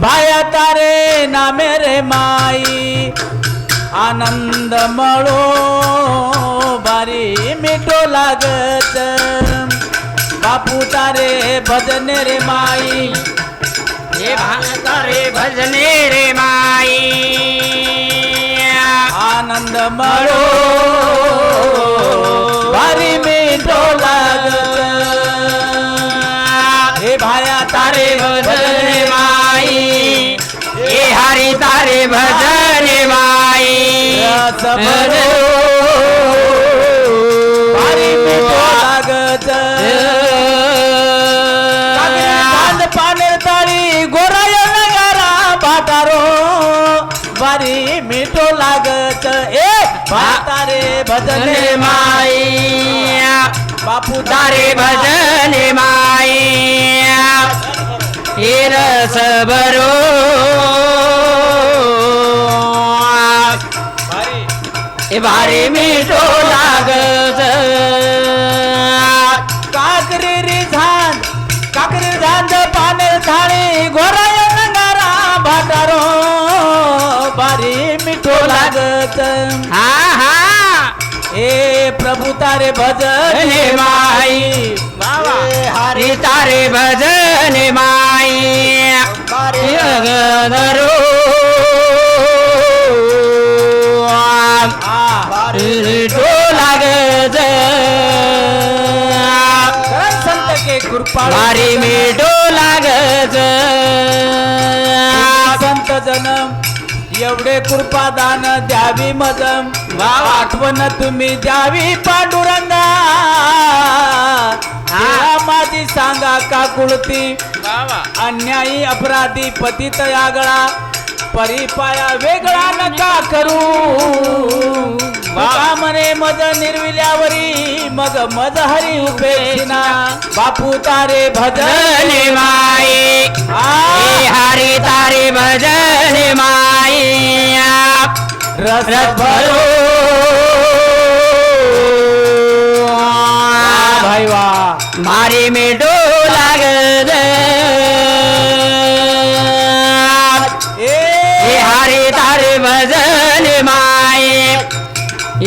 भाया तारे नामे रे माई आनंद मळो बारी मिठो लागत. बापू तारे भजने रे माई. हे भात रे भजने रे माई. आनंद मळो हरी भजने माई लागत. ताळी गोराय नगारा बारी मिठो लागत. ए भातारे भजने भजने माई. बापू तारे भजने माई हे रस भरो भारी मिठो लागत. काकरी री झांज काकरी झांज पानेर थाळी नगारा भातारो बारी मिठो लागत. हा हा. ए प्रभू तारे भजने माई. हरी तारे भजने माई. जगदरो जनम एवढे कृपादान द्यावी मजम वाव. आठवण तुम्ही द्यावी पांडुरंगा. माझी सांगा का कुळती? अन्यायी अपराधी पतित यागळा. परिपाया वेगळा नका करू. म्हणे मज निर्विल्यावरी? मग मज हरी उपेक्षिना बापू तारे भजन रस रस भरो भरो भाई वा मारी मिठो लागत ए हे हरी तारे भजन माई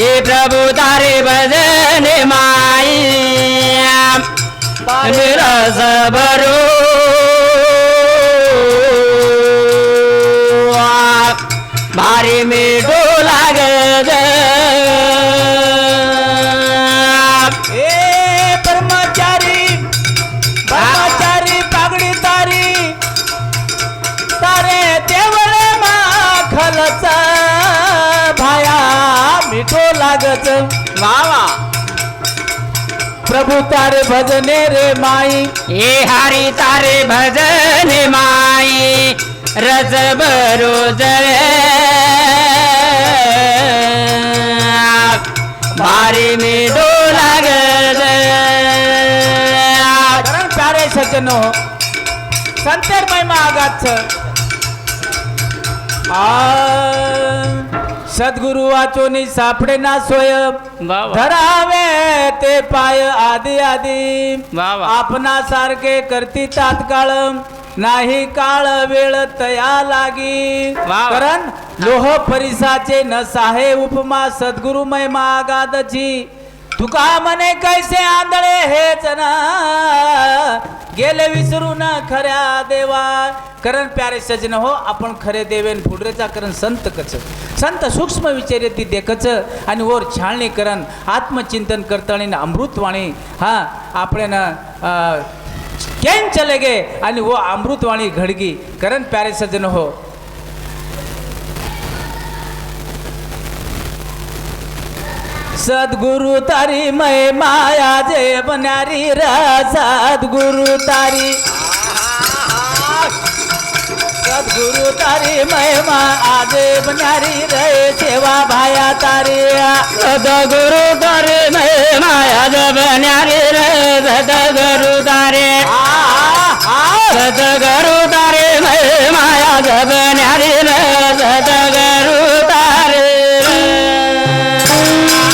ये प्रभु तारे भजन माई रस भरो लागत. वावा प्रभू तारे भजने रे माई. हे हरी तारे भजन माई रस भरो जळे भारी मिठो लागत. कारण प्यारे सज्जन संतेर महिमा आगाच आ. सद्गुरु वाचोनी सापडे ना सोय धरावे ते पाय आधी आधी. आपणा सारखे करती तात्काळ. नाही काळ वेळ तया लागी. कारण लोह परिसाचे न साहे उपमा सद्गुरु महिमा आगादची तुका म्हणे कैसे आंधळे हेच ना गेले विसरून खऱ्या देवा. करण प्यारे सजन हो आपण खरे देवेन फुडरेचा करण संत कच. संत सूक्ष्म विचारे ती देखच. आणि वर छाळणी करण आत्मचिंतन करताळीन अमृतवाणी. हा आपण केन चले गे? आणि वो अमृतवाणी घडगी. करण प्यारे सजन हो सद्गुरु तारी मै माया जे बनारी र सद्गुरु तारी. सद्गुरु तारी महिमा आज बनारी रे सेवा भाया तारी. सद्गुरु तारी मै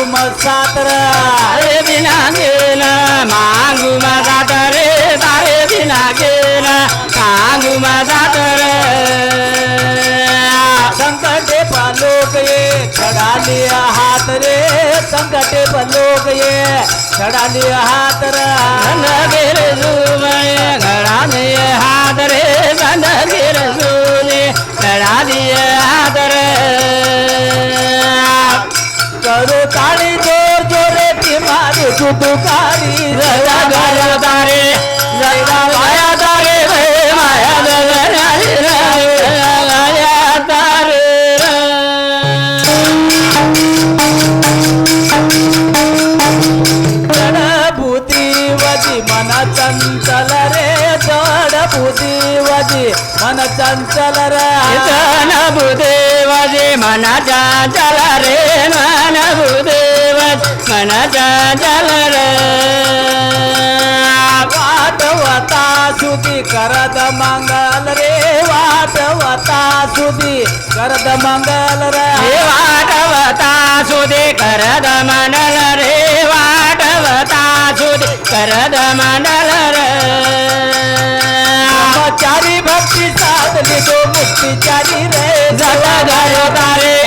मांगू मसात रे तारे बिना गेला मागु जात रे तारे बिना गेला मागु जात रे संकटे पलोक ये चढ़ा लिया हाथ रे. संकटे पलोक ये चढ़ा लिया हाथ रे गंधगिर सुमय घड़ा दिए हाथ रे गंधगिर मारू चुटुकारी जगा गया तारे जगा माया तारे वे माया गया गया तारे। जड वजी मन चंचल रे जड भूती वजी मन चंचल रे। जन भूदेव जे मनाचा चल रे मन भूदेव मनाचा चल रे वाटवता सुधी करद मंगल रे वाटवता सुधी करद मंगल रे. वाटवता सुदे करद मंडल रे वाटवता सुदे करद मंडल रे. चारी भक्ती साधली तो मुक्तीचारी रे. जगगर तारे